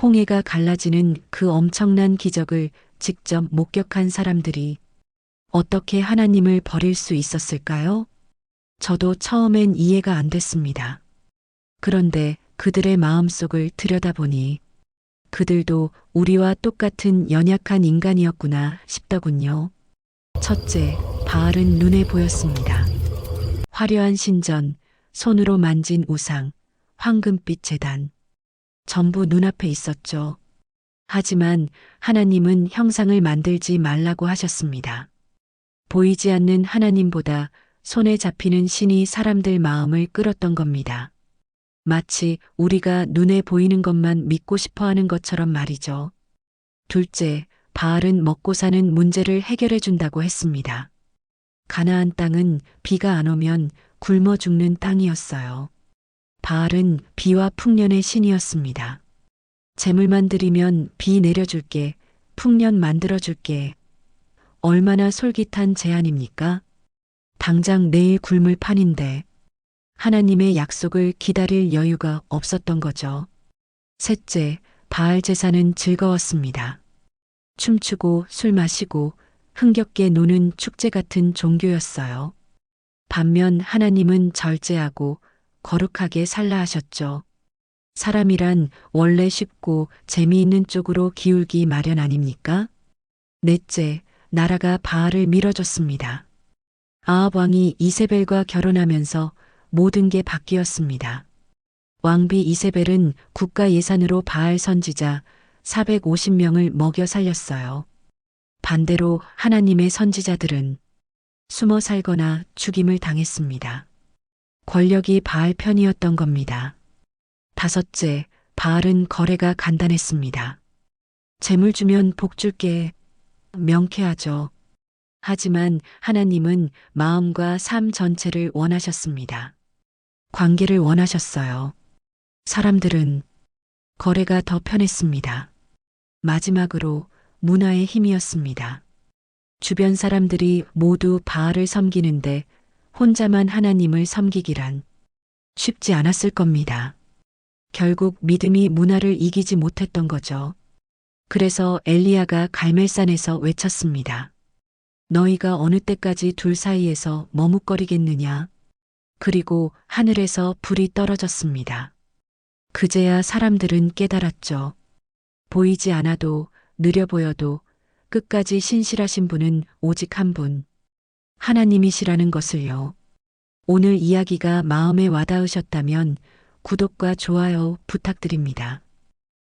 홍해가 갈라지는 그 엄청난 기적을 직접 목격한 사람들이 어떻게 하나님을 버릴 수 있었을까요? 저도 처음엔 이해가 안 됐습니다. 그런데 그들의 마음속을 들여다보니 그들도 우리와 똑같은 연약한 인간이었구나 싶더군요. 첫째, 바알은 눈에 보였습니다. 화려한 신전, 손으로 만진 우상, 황금빛 재단. 전부 눈앞에 있었죠. 하지만 하나님은 형상을 만들지 말라고 하셨습니다. 보이지 않는 하나님보다 손에 잡히는 신이 사람들 마음을 끌었던 겁니다. 마치 우리가 눈에 보이는 것만 믿고 싶어 하는 것처럼 말이죠. 둘째, 바알은 먹고 사는 문제를 해결해 준다고 했습니다. 가나안 땅은 비가 안 오면 굶어 죽는 땅이었어요. 바알은 비와 풍년의 신이었습니다. 재물만 드리면 비 내려줄게, 풍년 만들어줄게. 얼마나 솔깃한 제안입니까? 당장 내일 굶을 판인데 하나님의 약속을 기다릴 여유가 없었던 거죠. 셋째, 바알 제사는 즐거웠습니다. 춤추고 술 마시고 흥겹게 노는 축제 같은 종교였어요. 반면 하나님은 절제하고 거룩하게 살라 하셨죠. 사람이란 원래 쉽고 재미있는 쪽으로 기울기 마련 아닙니까? 넷째, 나라가 바알을 밀어줬습니다. 아합 왕이 이세벨과 결혼하면서 모든 게 바뀌었습니다. 왕비 이세벨은 국가 예산으로 바알 선지자 450명을 먹여 살렸어요. 반대로 하나님의 선지자들은 숨어 살거나 죽임을 당했습니다. 권력이 바알 편이었던 겁니다. 다섯째, 바알은 거래가 간단했습니다. 재물 주면 복 줄게 명쾌하죠. 하지만 하나님은 마음과 삶 전체를 원하셨습니다. 관계를 원하셨어요. 사람들은 거래가 더 편했습니다. 마지막으로 문화의 힘이었습니다. 주변 사람들이 모두 바알을 섬기는데 혼자만 하나님을 섬기기란 쉽지 않았을 겁니다. 결국 믿음이 문화를 이기지 못했던 거죠. 그래서 엘리야가 갈멜산에서 외쳤습니다. 너희가 어느 때까지 둘 사이에서 머뭇거리겠느냐? 그리고 하늘에서 불이 떨어졌습니다. 그제야 사람들은 깨달았죠. 보이지 않아도 느려 보여도 끝까지 신실하신 분은 오직 한 분. 하나님이시라는 것을요. 오늘 이야기가 마음에 와닿으셨다면 구독과 좋아요 부탁드립니다.